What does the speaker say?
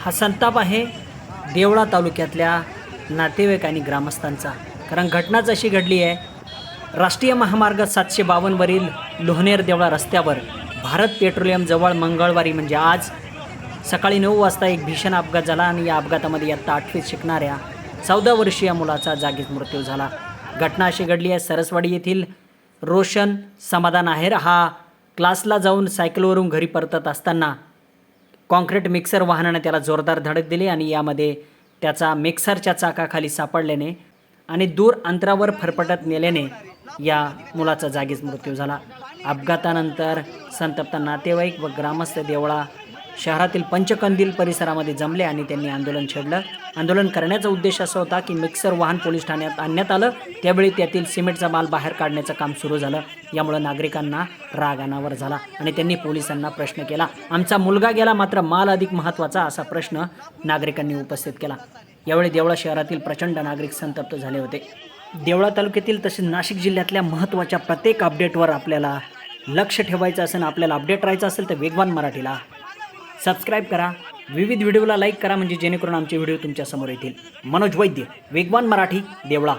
हा संताप आहे देवळा तालुक्यातल्या नातेवाईक आणि ग्रामस्थांचा. कारण घटनाच अशी घडली आहे राष्ट्रीय महामार्ग सातशे बावन्नवरील लोहनेर देवळा रस्त्यावर भारत पेट्रोलियमजवळ मंगळवारी म्हणजे आज सकाळी नऊ वाजता एक भीषण अपघात झाला आणि या अपघातामध्ये इयत्ता आठवीत शिकणाऱ्या चौदा वर्षीय मुलाचा जागीच मृत्यू झाला. घटना अशी घडली आहे सरसवाडी येथील रोशन समाधान आहेर. हा क्लासला जाऊन सायकलवरून घरी परतत असताना कॉन्क्रीट मिक्सर वाहनानं त्याला जोरदार धडक दिली आणि यामध्ये त्याचा मिक्सरच्या चाकाखाली सापडल्याने आणि दूर अंतरावर फरफटत नेल्याने या मुलाचा जागीच मृत्यू झाला. अपघातानंतर संतप्त नातेवाईक व ग्रामस्थ देवळा शहरातील पंचकंदील परिसरामध्ये जमले आणि त्यांनी आंदोलन छेडलं. आंदोलन करण्याचा उद्देश असा होता की मिक्सर वाहन पोलीस ठाण्यात आणण्यात आलं. त्यावेळी त्यातील सिमेंटचा माल बाहेर काढण्याचं काम सुरू झालं. यामुळं नागरिकांना राग अनावर झाला आणि त्यांनी पोलिसांना प्रश्न केला. आमचा मुलगा गेला मात्र माल अधिक महत्त्वाचा असा प्रश्न नागरिकांनी उपस्थित केला. यावेळी देवळा शहरातील प्रचंड नागरिक संतप्त झाले होते. देवळा तालुक्यातील तसेच नाशिक जिल्ह्यातल्या महत्त्वाच्या प्रत्येक अपडेटवर आपल्याला लक्ष ठेवायचं असेल आपल्याला अपडेट राहायचं असेल तर वेगवान मराठीला सबस्क्राईब करा. विविध व्हिडिओला लाईक करा म्हणजे जेणेकरून आमचे व्हिडिओ तुमच्यासमोर येतील. मनोज वैद्य वेगवान मराठी देवळा.